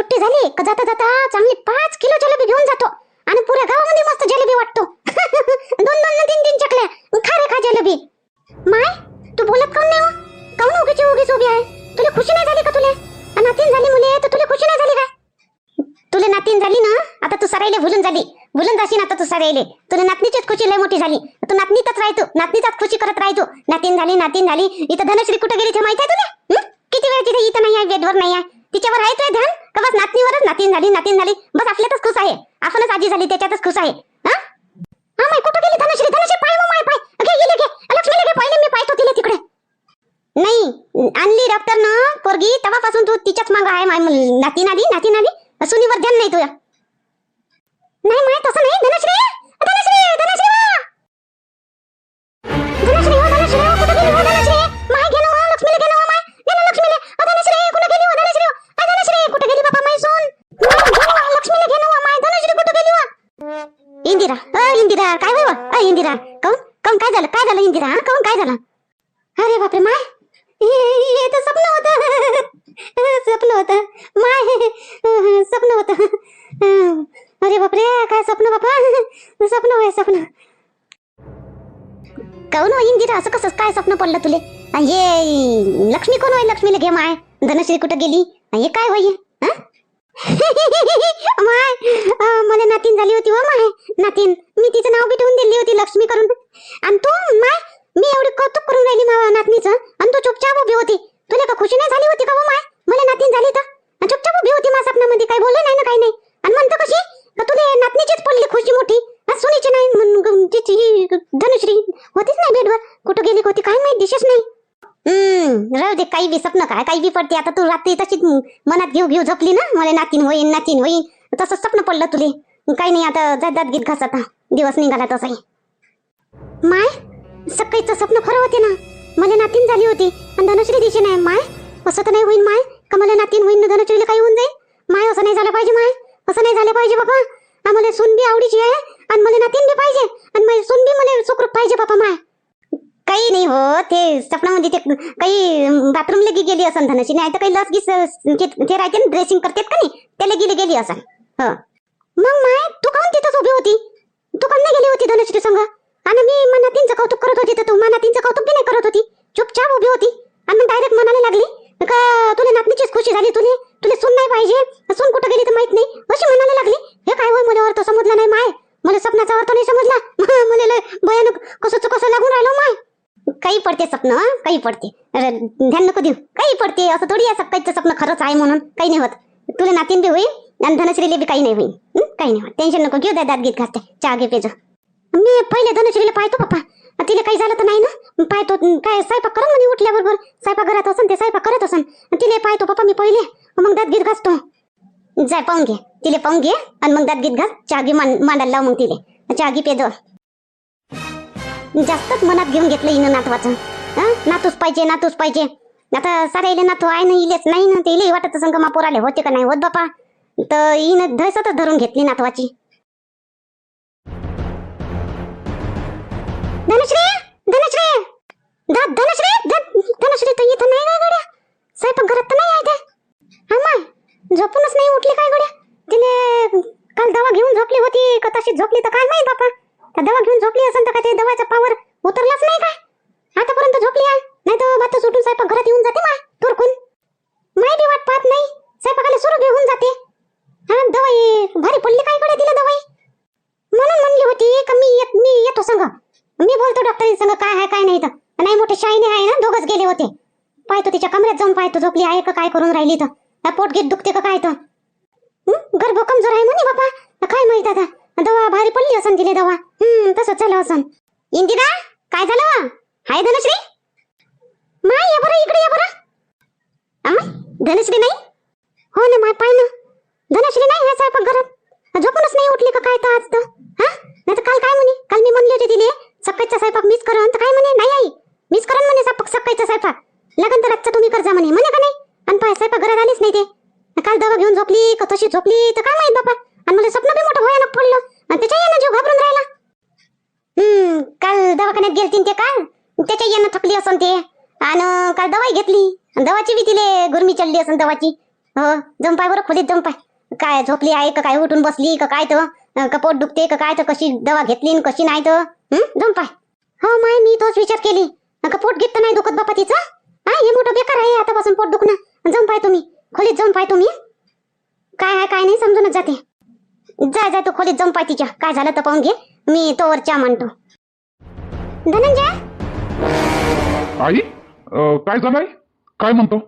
सुट्टी झाली का जाता जाता चांगली पाच किलो जलेबी घेऊन जातो. आणि पुऱ्या गावामध्ये मस्त जलेबी वाटतो. दोन दोन न तीन तीन चकल्या. खा रे खा जलेबी. माय तू बोलत काऊन नाही हो? काऊन उगीची उगीच उभी आहे? तुला खुशी नाही झाली का तुला? नातीन झाली मुले तर तुला खुशी नाही झाली काय? तुला नातीन झाली ना? आता तू सरायले भुलून झाली भुलून जाशील आता तू सरायले. तुला नातनीचीच खुशी लय मोठी झाली. तू नातनीतच राहतो नातनीचाच खुशी करत राहतो नातीन झाली नातीन झाली. इथं धनश्री कुठे गेली ते माहिती आहे तुला? किती वेळ तिथे इथं नाही आहे बेडवर नाही आहे? तिच्यावर आहे तुझे ध्यान? का बस नातनीवरच नातीन झाली नातीन झाली? बस आपल्यातच खुश आहे. आपणच आजी झाली त्याच्यातच खुश आहे. हा? हा माय कुठं गेली धनश्री? धनश्री पाय मग माय पाय. घे गेले घे. लक्ष्मीला घे मी पाहतो तिला तिकडे. नाही आणली डॉक्टरनं पोरगी तेव्हापासून तू तिच्याच मागं आहे माय नातीन आली नातीन आली सुनीवर ध्यान नाही तुझ्या नाही माय तसं नाही धनश्री. इंदिरा काय हो अ इंदिरा. काऊन काऊन काय झालं? काय झालं इंदिरा हा? काऊन काय झालं? अरे बापरे माय. हे तर स्वप्न होत. स्वप्न होत. माय स्वप्न होत. अरे बापरे काय स्वप्न बापा? स्वप्न होय स्वप्न. काऊन हो इंदिरा? असं कसं काय स्वप्न पडलं तुले? ये हे लक्ष्मी कोण होय लक्ष्मीला घे माय. धनश्री कुठं गेली? हे काय होय? माय मला नातीन झाली होती व माय. नातीन मी तिचं नाव बी ठेवून दिली होती लक्ष्मी करून आणि तू माय मी एवढी कौतुक करून राहिली मा नातनीचं. आणि तू चुपचाप उभी होती. तुला का खुशी नाही झाली होती का व माय? मला नातीन झाली तर. चुपचाप उभी होती माझ्या स्वप्नामध्ये काही बोलले नाही ना काही नाही. आणि म्हणतो कशी? का तुला नातनीचीच पडली खुशी मोठी? सुनीची नाही म्हणून धनुश्री होतीच नाही बेडवर. कुठं गेली होती काय माहिती दिशेच नाही. हम्म राहू दे काही बी स्वप्न काय काही बी पडते. आता तू रात्री तशीच मनात घेऊ घेऊ झोपली ना? मला नातीन होईन नातीन होईन. तसं स्वप्न पडलं तुले. काही नाही आता जात जात गीत घास आता दिवस निघाला तसाही. माय सकाळीचं स्वप्न खरं होते ना? मला नातीन झाली होती आणि धनुश्री दिशे नाही. माय असं तर नाही होईन माय? का मला नातीन होईन ना धनुश्रीला काही होऊन जाईल? माय असं नाही झालं पाहिजे माय. असं नाही झालं पाहिजे बाबा. आम्हाला सून बी आवडीची आहे आणि मला नातीन बी पाहिजे आणि माझी सून बी मला सुखरूप पाहिजे बाबा माय. काही नाही हो ते सपनामध्ये ते काही बाथरूमला गी गेली असन धनशी नाही तर काही लस गिस ते राहते ना ड्रेसिंग करतात का नाही त्याला गेली गेली असं हो. मग माय तू काऊन तिथंच उभी होती? तू काऊन नाही गेली होती धनश्री संग? आणि मी मनातींचं कौतुक करत होती तर तू मनातींचं कौतुक बी नाही करत होती? चुपचाप उभी होती? आणि मग डायरेक्ट मनाला लागली का तुला नातनीचीच खुशी झाली तुले? तुला सून नाही पाहिजे? सून कुठं गेली तर माहीत नाही? अशी म्हणायला लागली. हे काय होय मला अर्थ समजला नाही माय? मला स्वप्नाचा अर्थ नाही समजला. मला भयानक कसं कसं लागून राहिलं माय? काही पडते स्वप्न काही पडते. ध्यान नको देऊ. काही पडते. असं थोडी आहे सकाळचं स्वप्न खरंच आहे म्हणून. काही नाही होत. तुला नातीन बी होईल आणि धनश्रीले बी काही नाही होईल. काही नाही होत. टेन्शन नको घेऊ द्या दात गीत घासते. चहा घे पेज. मी पहिले धनश्रीला पाहतो पप्पा. तिला काही झालं तर नाही ना? पाहतो काय स्वयंपाक करा म्हणे उठल्याबरोबर. स्वयंपाक घरात असन ते स्वयंपाक करत असन. तिला पाहतो पप्पा मी पहिले. मग दात गीत घासतो. जाय पाहून घे. तिले पाहून घे. आणि मग दात गीत घास. चहा घे मांडायला लाव मग तिले. चहा घे पेजो. जास्तच मनात घेऊन घेतलं हिनं नातवाचं. नातूच पाहिजे नातूच पाहिजे. आता साऱ्याले नातू आहे ना इलेच नाही ना ते इले वाटत संग मापुराले होते का नाही? होत बापा. तर हिनं धसतच धरून घेतली नातवाची. धनश्री! धनश्री! ध- धनश्री! ध- धनश्री तर इथं नाही काय गड्या? स्वयंपाक घरात तर नाही आहे ते. हा झोपूनच नाही उठली काय गड्या? तिने काल दवा घेऊन झोपली होती का तशी झोपली तर काय माहीत बापा? त्या दवा घेऊन झोपली असेल तर का ते दवाचा पावर उतरलाच नाही का आतापर्यंत झोपली आहे. नाही तर भात सुटून स्वयंपाक घरात येऊन जाते मा तुरकून माय बी वाट पाहत नाही. स्वयंपाकाला सुरू घेऊन जाते. हा दवाई भारी पडली काय कडे दिलं दवाई? म्हणून म्हणली होती का मी येत मी येतो संग. मी बोलतो डॉक्टरी संग काय आहे काय नाही तर नाही मोठे शाईने आहे ना दोघच गेले होते. पाहतो तिच्या कमऱ्यात जाऊन पाहतो झोपली आहे का काय करून राहिली तर पोट घेत दुखते का काय तर गर्भ कमजोर आहे म्हणे बापा. काय माहीत आता? दवा भारी पडली असन दिले दवा. हम्म तसंच झालं असन. इंदिरा काय झालं वा? हाय धनश्री? मा या बरं इकडे या बरं. अमा धनश्री नाही? हो ना माय पाय ना. धनश्री नाही या स्वयंपाकघरात झोपूनच नाही उठली का काय तर आज तर? हा? नाही तर काल काय म्हणे? काल मी म्हणले होते दिले सकाळचा स्वयंपाक मिस कर तर काय म्हणे? नाही आई मिस करन म्हणे स्वयंपाक सकाळचा स्वयंपाक. लगन तर आजचा तुम्ही करजा म्हणे. म्हणे का नाही? आणि पाय स्वयंपाकघरात आलीच नाही ते. काल दवा घेऊन झोपली का तशी झोपली तर काय माहीत बापा? आणि मला स्वप्न बी मोठं होया ना पडलं. त्याच्या यानं जीव घाबरून राहिला. हम्म काल दवाखान्यात गेलतीन ते काल. त्याच्या यानं थकली असन ते. आणि काल दवाई घेतली. दवाची बी तिले गुरमी चढली असन दवाची. हो जम पाय बरं खोलीत जम पाय काय झोपली आहे का काय उठून बसली का काय तर कपोट दुखते का काय तर कशी दवा घेतली कशी नाही तर जम पाय हो माय मी तोच विचार केली. का पोट घेत नाही दुखत बापा तिचं? हा हे मोठं बेकार आहे आतापासून पोट दुखणं. जमपाय तुम्ही. खोलीत जमपाय तुम्ही. काय आहे काय नाही समजूनच जाते. जा जा तू खोलीत जाऊन पाय तिच्या. काय झालं तर पाहून घे. मी तोवर चहा म्हणतो धनंजय? आई अं, काय झालंय काय म्हणतो?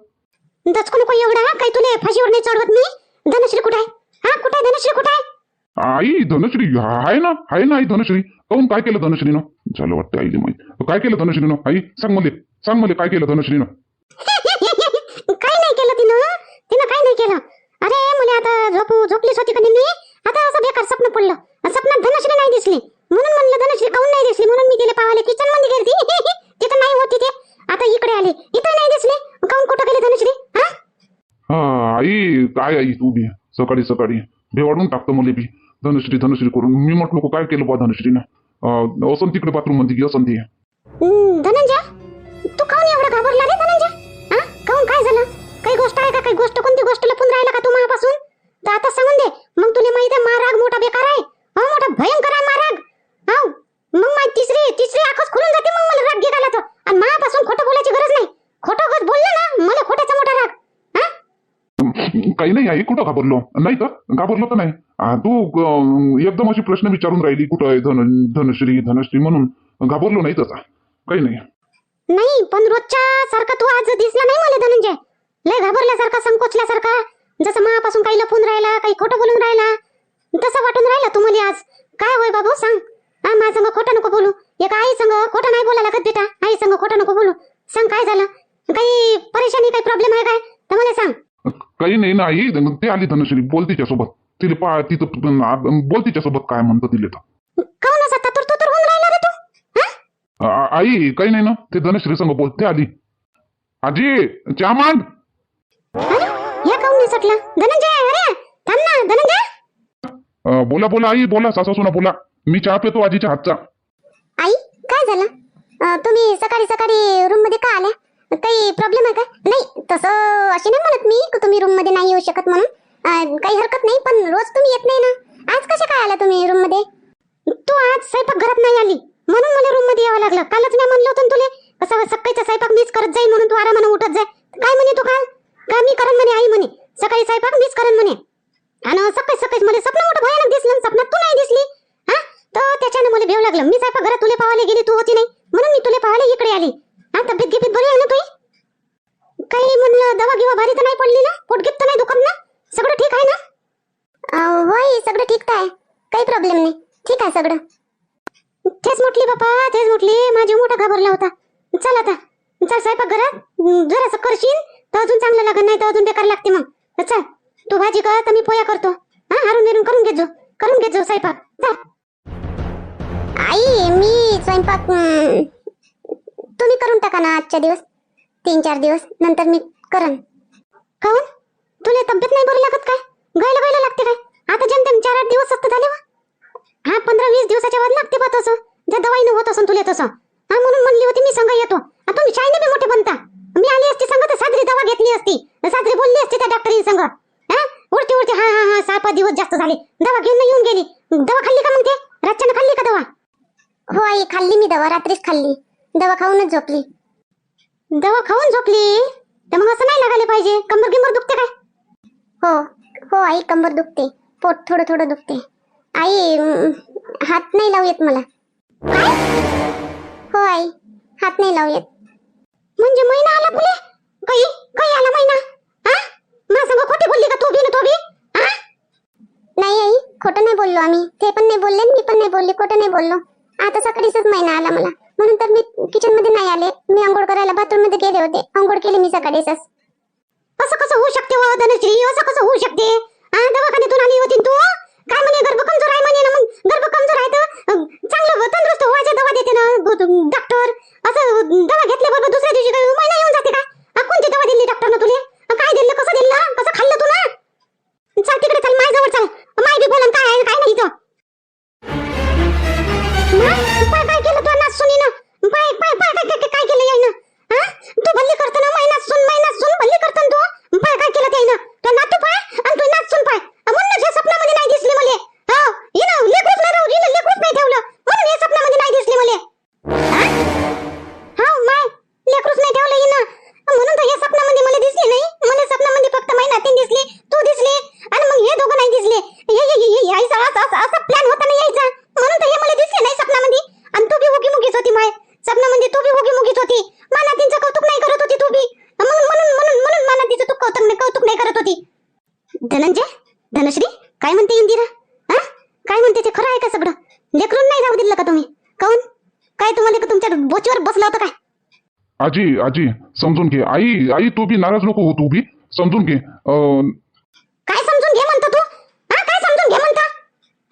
दचकू नको एवढा काही तुले फाशीवर नाही चढवत मी? धनश्री कुठे आहे? हा कुठे आहे धनश्री? कुठे आहे? आई धनश्री आहे ना आहे ना आई धनश्री. काहून काय केलं धनश्रीनं? झालं वाटतं आईले माहीत. काय केलं धनश्रीनं? आई सांग मला. सांग मला काय केलं धनश्रीनं? काय नाही केलं तिनं? तिनं काय नाही केलं? अरे मुले आता झोपू झोपलीच होती कधी मी? आता असं बेकार स्वप्न पडलं. स्वप्नात धनश्री नाही दिसली. म्हणून म्हणलं धनश्री काऊन नाही दिसली? म्हणून मी तिला पाहाले किचनमध्ये गेली तिथं नाही होती ते आता इकडे आली. इथं नाही दिसली? काऊन कुठं गेली धनश्री? हा? आई काय आई तू बी? सकाळी सकाळी. भेवाडून टाकतो मला बी. धनश्री धनश्री करून. मी म्हटलो काय केलं बा धनश्रीनं? अं, असन तिकडे बाथरूममध्ये ती. हम्म, धनंजय? तू काऊन एवढा घाबरला रे धनंजय? काऊन काय झालं? काही गोष्ट आहे का? काही गोष्ट? कोणती गोष्ट लपून राहिला का तू माझ्यापासून तर आता सांगून दे मग तुला माहीत आहे महाराग मोठा बेकार आहे हा मोठा भयंकर आहे महाराग हा मग माझी तिसरी तिसरी आखच खुलून जाते मग मला राग घ्यायला तर आणि माझ्यापासून खोटं बोलायची गरज नाही खोटं गज बोललं ना मला खोट्याचा मोठा राग हा काही घाबरलो नाही का घाबरलो तर नाही? तू एकदम अशी प्रश्न विचारून राहिली कुठं आहे धन धनश्री धनश्री म्हणून. घाबरलो नाही तसा काही नाही. नाही पण रोजच्या सारखा तू आज दिसला नाही मला धनंजय. लय घाबरल्यासारखा संकोचल्यासारखा. जसं मापासून काही लपून राहिला काही खोटं बोलून राहिला तसं वाटून राहिला तू मला आज. काय होय बाबू सांग. माझं संग खोटं नको बोलू. एका आई संग खोटं नाही बोलायला कधी देता आई संग खोटं नको बोलू. सांग काय झालं? काही परेशानी काही प्रॉब्लेम आहे काय? तर मला सांग. काही नाही ना आई ते आली धनश्री बोल तिच्यासोबत. तिला पा तिथं बोल तिच्यासोबत काय म्हणतं तिला तर हा? आई काही नाही ना ते धनश्री संग बोल ते आली. आजी चहा मांड. बोला बोला आई बोला सासा सुना बोला. मी चहा पितो आजीच्या हातचा. आई काय झालं? तुम्ही सकाळी सकाळी रूममध्ये का आल्या? काही प्रॉब्लेम आहे का? नाही तसं अशी नाही म्हणत मी की तुम्ही रूममध्ये नाही येऊ शकत म्हणून. अं, काही हरकत नाही पण रोज तुम्ही येत नाही ना. आज कशा काय आला तुम्ही रूममध्ये? तू आज स्वयंपाक घरात नाही आली. म्हणून मला रूममध्ये यावं लागलं. कालच मी म्हणलं होतं ना तुले कसं सकाळीचा स्वयंपाक मीच करत जाईल म्हणून तू आरामानं उठत जाय काय म्हणे तू काल? का मी करन म्हणे आई म्हणे सकाळी स्वयंपाक मीच करन म्हणे. आणि सकाळी सकाळी मला स्वप्न मोठं भयानक दिसलं आणि स्वप्नात तू नाही दिसली. हा? तर त्याच्यानं मला भेव लागलं. मी स्वयंपाक घरात तुले पाहायला गेली तू होती नाही. म्हणून मी तुले पाहायला इकडे आली. हा तब्येत गिबीत बरी आहे ना तुझी? काही म्हणलं दवा गिवा भारी तर नाही पडली ना? पोटगीत तर नाही दुखत ना? सगळं ठीक आहे ना? होय सगळं ठीक आहे. काही प्रॉब्लेम नाही. ठीक आहे सगळं. तेच म्हटली बापा तेच म्हटली. माझी मोठा घाबरला होता. चल आता. चल स्वयंपाक घरात. जरासं करशील तर अजून चांगलं लागत नाही तर अजून बेकार लागते मग. चल. तू भाजी कर तर मी पोया करतो. हा हारून बिरून करून घेत जो करून घेत जो स्वयंपाक. चल. आई मी स्वयंपाक तुम्ही करून टाका ना आजच्या दिवस. तीन चार दिवस नंतर मी करन काहून? तुला तब्येत नाही बरी लागत काय? गायला गायला लागते काय? आता जेमतेम चार आठ दिवस असतं झाले हा पंधरा वीस दिवसाच्या वर लागते बा तसं. त्या दवाईनं होत असून तुला तसं. हा म्हणून म्हणली होती मी संघ येतो. तुम्ही शाळेने बी मोठे बनता. मी आली असती संघ तर साजरी दवा घेतली असती. साजरी बोलली असती त्या डॉक्टरी संघ हा? उडती उडती हा हा हा सहा पाच दिवस जास्त झाले. दवा घेऊन येऊन गेली. दवा खाल्ली का मग ते? रातच्यानं खाल्ली का दवा? हो आई खाल्ली मी दवा रात्रीच खाल्ली. दवा खाऊनच झोपली. दवा खाऊन झोपली? तर मग असं नाही लागायला पाहिजे. कंबर गिंबर दुखते काय? हो हो आई कंबर दुखते. पोट थोडं थोडं दुखते. आई हात नाही लावू येत मला. हो आई हात नाही लावू येत म्हणजे महिना आला तुले काही काही आला महिना हा? माझ्या संग खोटी बोलली का तू बी न तो बी? हा? नाही आई खोटं नाही बोललो आम्ही. ते पण नाही बोलले मी पण नाही बोलली खोटं नाही बोललो. आता सकाळीच महिना आला मला. म्हणून तर मी किचनमध्ये नाही आले. मी आंघोळ करायला बाथरूममध्ये गेले होते. आंघोळ केली मी सकाळी असं कसं होऊ शकते धनश्री? असं कसं होऊ शकते? दवाखान्यातून आली होती. आजी आजी समजून घे. आई आई तू बी नाराज नको हो तू बी. समजून घे. अं, काय समजून घे म्हणतो तू? हा काय समजून घे म्हणता?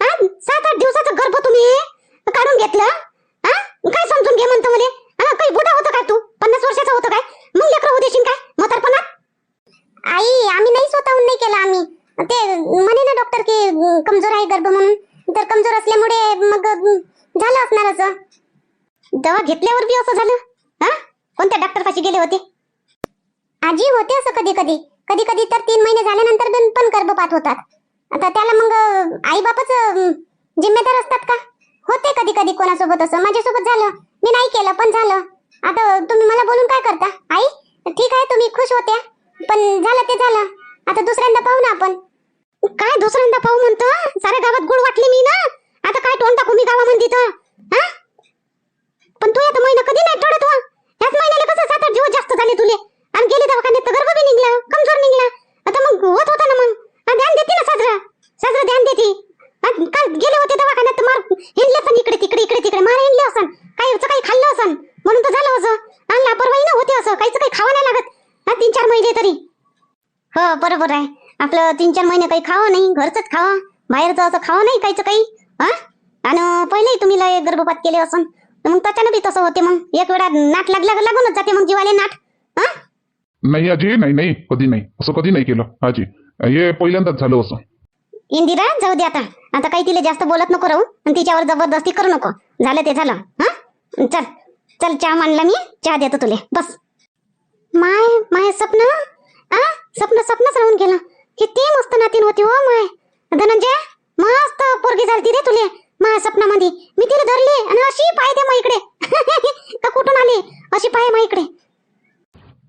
हा सात आठ दिवसाचं गर्भ तुम्ही काढून घेतलं? हा काय समजून घे म्हणतो मला हा काही बुडा होतं काय तू? पन्नास वर्षाचा होतं काय? मग लेकरं होऊ देशील काय? म्हातारपणात? आई आम्ही नाही स्वतःहून नाही केलं आम्ही. ते म्हणे ना डॉक्टर की अं, कमजोर आहे गर्भ म्हणून. तर कमजोर असल्यामुळे मग अं, झालं असणार दवा घेतल्यावर बी असं झालं? डॉक्टर पाशी गेले होते. आजी होते असं कधी कधी. कधी कधी तर तीन महिने झाल्यानंतर पण पण गर्भपात होतात. आता त्याला मग आई बापच जिम्मेदार असतात का? होते कधी कधी कोणासोबत असं. माझ्यासोबत झालं. मी नाही केलं पण झालं. आता तुम्ही मला बोलून काय करता? आई ठीक आहे तुम्ही खुश होत्या. पण झालं ते झालं. आता दुसऱ्यांदा पाहू ना आपण. काय दुसऱ्यांदा पाहू म्हणतो? साऱ्या गावात गुळ वाटली मी ना. आता काय तोंड टाकू मी गावामध्ये तर हा पण तू आता महिना कधी नाही टोळत हो ह्याच महिन्याला कसं सात आठ दिवस जास्त झाले तुले आणि गेले दवाखान्यात तर गर्भ बी निघला कमजोर निघला आता मग होत होता ना मग हा, ध्यान देते ना साजरा साजरा ध्यान देते हा, काल गेले होते दवाखान्यात तर मार हिंडले पण इकडे तिकडे इकडे तिकडे मार हिंडले असन काही काही खाल्लं असन म्हणून तर झालं असं आणि लापरवाही ना होते असं काहीच काही खावं नाही लागत हा तीन चार महिने तरी हो बरोबर आहे. आपलं तीन चार महिने काही खावं नाही घरचंच खावं. बाहेरचं असं खावं नाही काहीच काही हा? आणि पहिलेही तुम्ही लय गर्भपात केले असन. मग त्याच्यानं बी तसं होते मग. एक वेळा नाट लागला लागूनच जाते मग जीवाले नाट हा? नाही आजी नाही नाही कधी नाही. असं कधी नाही केलं आजी. हे पहिल्यांदाच झालं असं. इंदिरा जाऊ दे आता. आता काही तिला जास्त बोलत नको राहू. आणि तिच्यावर जबरदस्ती करू नको. झालं ते झालं हा? चल चल चहा मांडला मी. चहा देतो तुले. बस. माय माय स्वप्न? आ? स्वप्न स्वप्नच राहून गेलं. किती मस्त नातीन होती हो माय. धनंजय मस्त पोरगी झालती रे तुले. माझ्या स्वप्नामध्ये मी तिला धरली आणि अशी पाय दे मा इकडे. का कुठून आली? अशी पाय मा इकडे.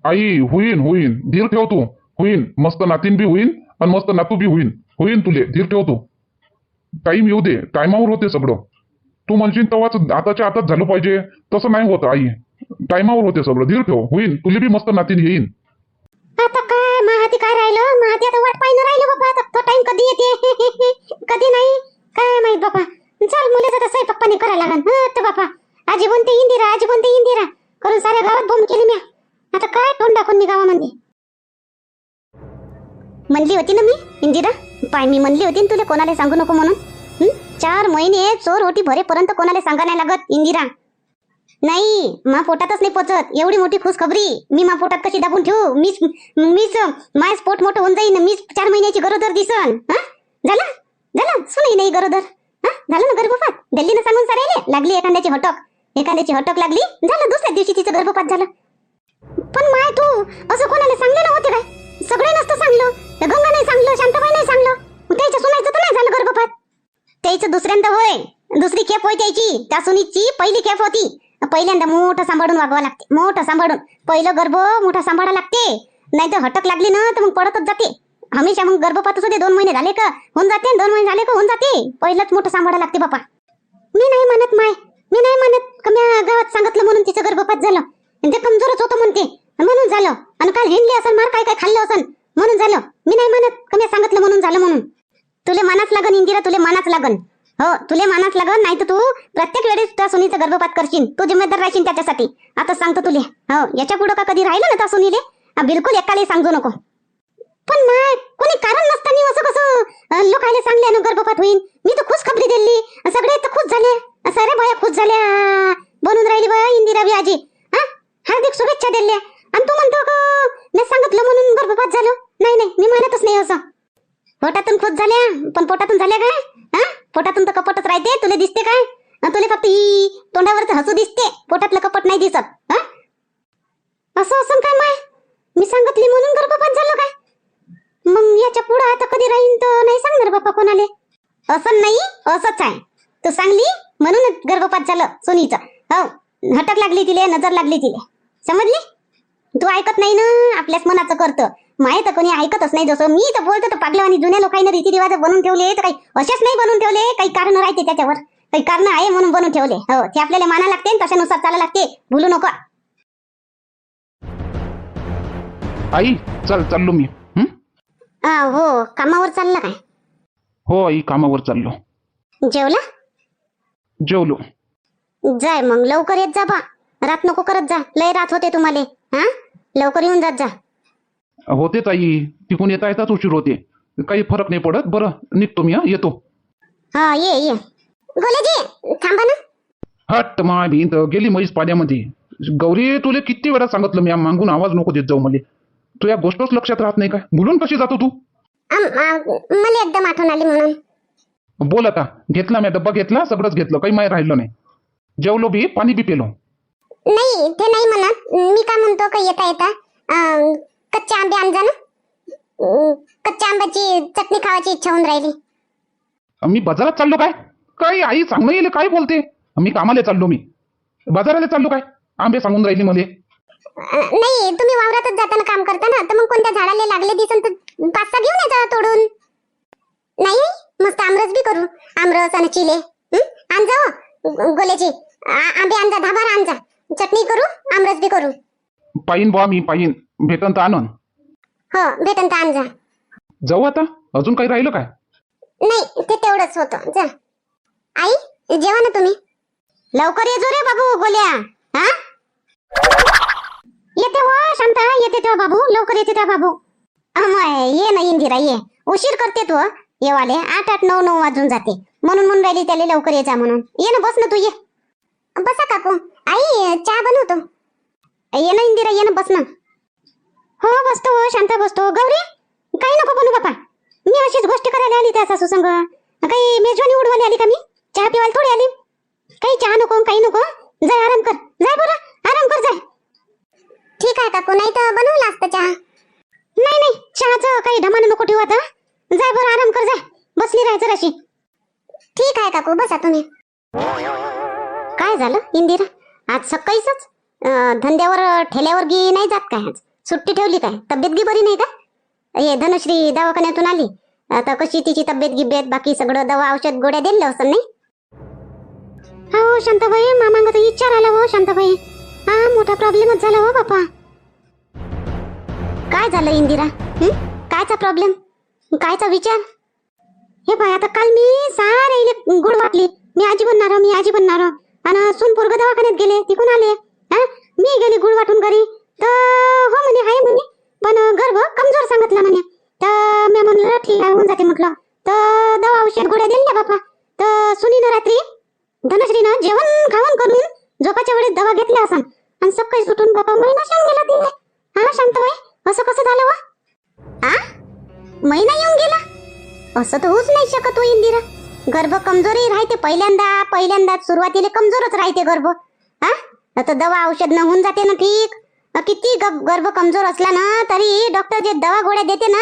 आई होईन होईन. धीर ठेव तू. होईन. मस्त नातीन बी होईन आणि मस्त नातू बी होईन. होईन तुले. धीर ठेव तू. टाइम येऊ दे. टायमावर होते सगळं. तू म्हणशील तेव्हाच आताच्या आताच झालं पाहिजे. तसं नाही होत आई. टायमावर होते सगळं. धीर ठेव. होईन. तुले बी मस्त नातीन येईन. आता महाती काय राहिलं? महाती आता वाट पाहिलं राहिलं बाबा आता तो टाइम कधी येते? कधी नाही? काय माहीत बाबा. चल मुलाचं तर आहे पप्पाने करा लागन तर आजी बोलते इंदिरा आजी बोलते इंदिरा. करून साऱ्या गावात बोंब केली म्या. आता काय तोंड दाखवून मी गावामध्ये? म्हणली होती ना मी इंदिरा? पाय मी म्हणली होती ना तुला कोणाला सांगू नको म्हणून. चार महिने चोर होती भरेपर्यंत कोणाला सांगा नाही लागत इंदिरा. नाही मा पोटातच नाही पोचत. एवढी मोठी खुशखबरी. मी मा पोटात कशी दाबून ठेवू? मीच मीच माय पोट मोठं होऊन जाईन. मीच चार महिन्याची गरोदर दिसन. हा? झालं? झालं? सुनही नाही गरोदर. हा? झालं ना गर्भपात? दिल्लीनं सांगून सारायले लागली एखाद्याची हटक. एखाद्याची हटक लागली. झालं दुसऱ्या दिवशी तिचं गर्भपात झालं. पण माय तू असं कोणाला सांगलं नव्हते काय? सगळे नसतं सांगलं. गंगा नाही सांगलं शांताबाई नाही सांगलं. त्याच्या सुनायचं तर नाही झालं गर्भपात. त्याचं दुसऱ्यांदा होय. दुसरी खेप होय त्याची. त्या सुनीची पहिली खेप होती. पहिल्यांदा मोठं सांभाळून वागवा लागते. मोठं सांभाळून. पहिलं गर्भ मोठा सांभाळा लागते. नाही तर हटक लागली ना तर मग पडतच जाते. हमेशा मग गर्भपातच होते दोन महिने झाले का होऊन जाते. दोन महिने झाले का होऊन जाते. पहिलंच मोठं सांभाळा लागते बापा. मी नाही म्हणत माय. मी नाही म्हणत. का गावात सांगितलं म्हणून तिचं गर्भपात झालं. आणि ते कमजोरच होतं म्हणते. म्हणून झालं. आणि काल हिंडले असेल मार काय काय खाल्लं असं म्हणून झालं. मी नाही म्हणत. कमी सांगितलं म्हणून झालं म्हणून. तुले मनाच लागन इंदिरा तुले मनाच लागन. हो तुले मानस लागन नाही तर तू प्रत्येक वेळेस त्या सुनीचा गर्भपात करशील. तू जिम्मेदार राहशील त्याच्यासाठी. आता सांगतो तुले. हो याच्या पुढं का कधी राहिलं ना त्या सुनीले? बिलकुल एकालाही सांगू नको. पण माय कोणी कारण नसताना असं कसं अं, लोकायला सांगले ना गर्भपात होईल मी तर खुश खबरी दिली. सगळे तर खुश झाले. सारे बाया खुश झाल्या. बनून राहिली बाया इंदिरा बी आजी. हा हार्दिक शुभेच्छा दिल्या. आणि तू म्हणतो का मी सांगितलं म्हणून गर्भपात झालं? नाही नाही मी म्हणतच नाही असं. पोटातून खुश झाल्या? पण पोटातून झाल्या काय? हा? पोटातून तर कपटच राहते तुला दिसते काय? तुला फक्त ही तोंडावरच हसू दिसते पोटातलं कपट नाही दिसत हा? असं असं काय माय? मी सांगितली म्हणून गर्भपात झालं काय? मग याच्यापुढे आता कधी राहीन तर नाही सांगणार बाप्पा कोणाले. असं नाही असंच आहे. तू सांगली म्हणून गर्भपात झालं सोनीचं. हो हटक लागली तिले नजर लागली तिले. समजली? तू ऐकत नाही ना? आपल्याच मनाचं करतं. माय तर कोणी ऐकतच नाही. जसं मी तर बोलतो तर पागलं आणि जुन्या लोकांनी रीतिरिवाज बनवून ठेवले तर काही असेच नाही बनवून ठेवले. काही कारण राहते त्याच्यावर. काही कारण आहे म्हणून बनवून ठेवले. हो ते आपल्याला माना लागते तशानुसार चाला लागते. भूलू नको. आई चल चाललो मी. हं? आ, हो कामावर चालला काय? हो आई कामावर चाललो. जेवला? जेवलो. जाय मग लवकर येत जा बा. रात नको करत जा. लय रात होते तुम्हाला. हा? लवकर येऊन जात जा. होते ताई. तिकून येता येताच उशीर होते. काही फरक नाही पडत. बरं निघतो मी हा. येतो. हा ये ये. गोलेजी थांबा ना. हट माय भिंत. गेली म्हैस पाण्यामध्ये. गौरी तुले किती वेळा सांगितलं मी? मागून आवाज नको देत जाऊ मला. तू या गोष्टच लक्षात राहत नाही काय भुलून कशी जातो तू? मला एकदम आठवण आली म्हणून. बोल आता. घेतला मी डब्बा घेतला सगळंच घेतलं. काही माय राहिलं नाही. जेवलो बी पाणी बी पेलो. नाही ते नाही म्हणत. मी काय म्हणतो का येता येता? कच्चे आंबे आणजा ना. कच्च्या आंब्याची चटणी खावायची इच्छा होऊन राहिली. मी बाजारात चाललो काय? काय आई सांग येईल काय बोलते? मी कामाला चाललो मी. बाजाराला चाललो काय? आंबे सांगून राहिली मध्ये नाही तुम्ही वावरातच जाताना काम करता ना. तर मग कोणत्या झाडाला लागले दिसन तर पाच सहा घेऊन येता तोडून. नाही मस्त आमरस बी करू. आमरस आणि चिले. हं? आणजा हो गोल्याची आंबे आणजा धाबार आणजा चटणी करू आमरस बी करू? पायीन बुवा मी पायीन भेटन तर आणन. हो भेटन तर आणजा जाऊ आता? अजून काही राहिलं काय? नाही ते तेवढंच होतं. जा. आई जेवा ना तुम्ही. लवकर ये जो रे बाबू गोल्या हा? येते हो शांता. येते तेव्हा बाबू. लवकर येते तेव्हा बाबू. अमय ये ना इंदिरा ये. उशीर करते तू हं. येवाले. आठ आठ नऊ नऊ वाजून जाते. म्हणून म्हणून राहिली त्याला लवकर ये जा म्हणून. ये ना बस ना तू ये. बसा काकू. आई चहा बनवतो. ये ना इंदिरा ये ना बस ना हो बसतो हो शांत बसतो. गौरी काही नको बनू बापा. मी अशीच गोष्टी करायला आली त्या सासू संग. काही मेजवानी उडवायला आली का मी? चहा पिवायला थोडी आली. काही चहा नको काही नको. जाय आराम कर. जाय बरं आराम कर जाय ठीक आहे काकू नाही तर बनवलं असतं चहा. नाही नाही चहाचं काही ढमान नको ठेवू आता. जाय बरं आराम कर जाय बसली राहायचं जराशी. ठीक आहे काकू बसा तुम्ही. काय झालं इंदिरा? आज सकाळीच धंद्यावर ठेल्यावर गी नाही जात काय आज? सुट्टी ठेवली काय? तब्येत गी बरी नाही का? हे धनश्री दवाखान्यातून आली. आता कशी तिची तब्येत गिब्येत बाकी सगळं दवा औषध गोळ्या दिल्या असं नाही? हो शांताबाई मामांग तर विचार आला हो शांताबाई. हा मोठा प्रॉब्लेमच झाला हो बापा. काय झालं इंदिरा? कायचा प्रॉब्लेम कायचा विचार? हे पाय आता काल मी सारे गुड वाटली. मी आजी बनणार मी आजी बनणार आणि सून पोरग दवाखान्यात गेले तिकून आले. हा? मी गेली गुळ वाटून घरी. तर हो म्हणे आहे म्हणे. पण गर्भ कमजोर सांगितला म्हणे. तर मी म्हणलं ठीक आहे होऊन जाते म्हटलं. तर दवा औषध गोळ्या दिल्या बापा. तर सुनीनं रात्री धनश्रीनं जेवण खावण करून झोपाच्या वेळेस दवा घेतल्या असन. आणि सकाळी सुटून बापा महिना शांत गेला तिने हा शांतबाई असं कसं झालं वा? आ? महिना येऊन गेला? असं तर होऊच नाही शकत हो इंदिरा. गर्भ कमजोरही राहते पहिल्यांदा पहिल्यांदा सुरुवातीला कमजोरच राहते गर्भ. हा? आता दवा औषध न होऊन जाते ना ठीक. किती ग- गर्भ कमजोर असला ना तरी डॉक्टर जे दवा गोळ्या देते ना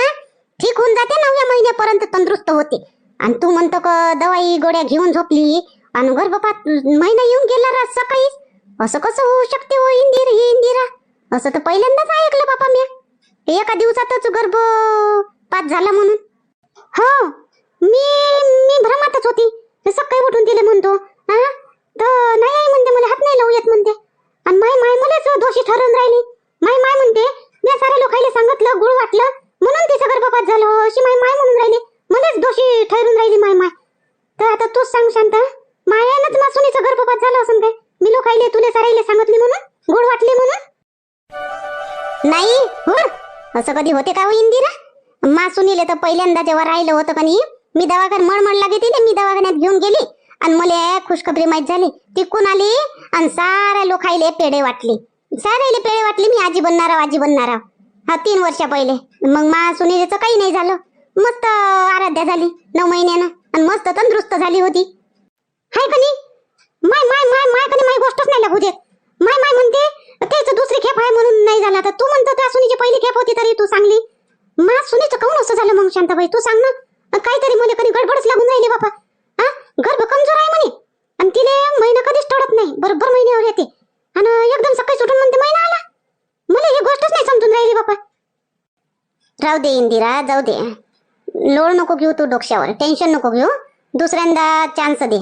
ठीक होऊन जाते नवव्या महिन्यापर्यंत तंदुरुस्त होते. आणि तू म्हणतो का दवाई गोळ्या घेऊन झोपली आणि गर्भपात महिना येऊन गेला रात सकाळी. असं कसं होऊ शकते हो इंदिरा ही इंदिरा? असं तर पहिल्यांदाच ऐकलं बापा मी. एका दिवसातच गर्भपात झाला म्हणून. हो. मी मी भ्रमातच होती. सकाळी उठून दिले म्हणतो हा तर नाही आई म्हणते मला हात नाही लावू येत म्हणते. आणि माय माय मलाच दोषी ठरवून राहिली. माय माय म्हणते मी साऱ्या लोकायला सांगितलं गुळ वाटलं म्हणून तिचं गर्भपात झालं. अशी माय माय म्हणून राहिली. मलाच दोषी ठरून राहिली माय माय. तर आता तूच सांग शांत मायानंच मासुनीचं गर्भपात झालं असं काय? मी लोकायले तुले सारायले सांगितली म्हणून गुळ वाटली म्हणून? नाही हो असं कधी होते का हो इंदिरा? मासुनीले तर पहिल्यांदा जेव्हा राहिलं होतं का नाही? मी दवाखान्यात मळमळ लागे तिने मी दवाखान्यात घेऊन गेली आणि मला खुशखबरी माहीत झाली. तिकून आली आणि साऱ्या लोकायले पेढे वाटले. साऱ्याले पेढे वाटले मी आजी बनणार आजी बनणार हा तीन वर्षा पहिले. मग मा सुनीलेचं काही नाही झालं. मस्त आराध्या झाली नऊ महिन्यानं. आणि मस्त तंदुरुस्त झाली होती. हाय का नाही? माय माय माय माय कधी माय गोष्टच नाही लागू देत. माय माय म्हणते त्याचं दुसरी खेप आहे म्हणून नाही झाला. तर तू म्हणतो त्या सुनीची पहिली खेप होती तरी तू सांगली. मा सुनीचं काऊन असं झालं मग शांताबाई? तू सांग ना. काहीतरी मुले कधी गडबडच लागून राहिली बापा. हा गर्भ कमजोर आहे म्हणे. आणि तिने महिना कधीच टळत नाही. बरोबर महिन्यावर येते. आणि एकदम सकाळी सुटून म्हणते महिना आला. मला ही गोष्टच नाही समजून राहिली बापा. राहू दे इंदिरा जाऊ दे. लोळ नको घेऊ तू डोक्यावर. टेन्शन नको घेऊ. दुसऱ्यांदा चान्स दे.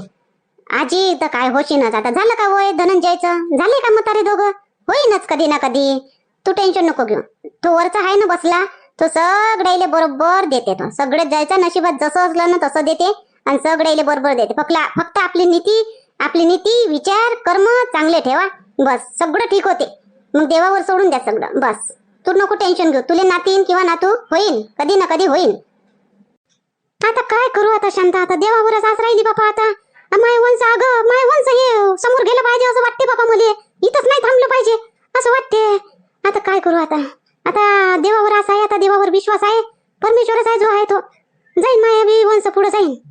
आजी तर काय होशीनच. आता झालं का वय धनंजयचं? झाले का म्हातारे दोघं? होईनच कधी ना कधी. तू टेन्शन नको घेऊ. तो वरचा आहे ना बसला. तो सगळ्याले बरोबर देते तो. सगळे जायचं नशिबात जसं असलं ना तसं देते आणि सगळ्याले बरोबर देते. फक्त फक्त आपली नीती आपली नीती विचार कर्म चांगले ठेवा. बस. सगळं ठीक होते. मग देवावर सोडून द्या सगळं. बस. तू नको टेन्शन घेऊ. तुले नातीन किंवा नातू होईल कधी ना कधी होईल आता काय करू आता शांत? आता देवावरच आस राहिली बापा आता. माय वंश अगं माय वंश हे समोर गेलं पाहिजे असं वाटते बापा मला. इथंच नाही थांबलं पाहिजे. असं वाटते. आता काय करू आता? आता देवावर आस आहे आता देवावर विश्वास आहे. परमेश्वरच आहे जो आहे तो. जाईन माया बी वंश पुढे जाईन.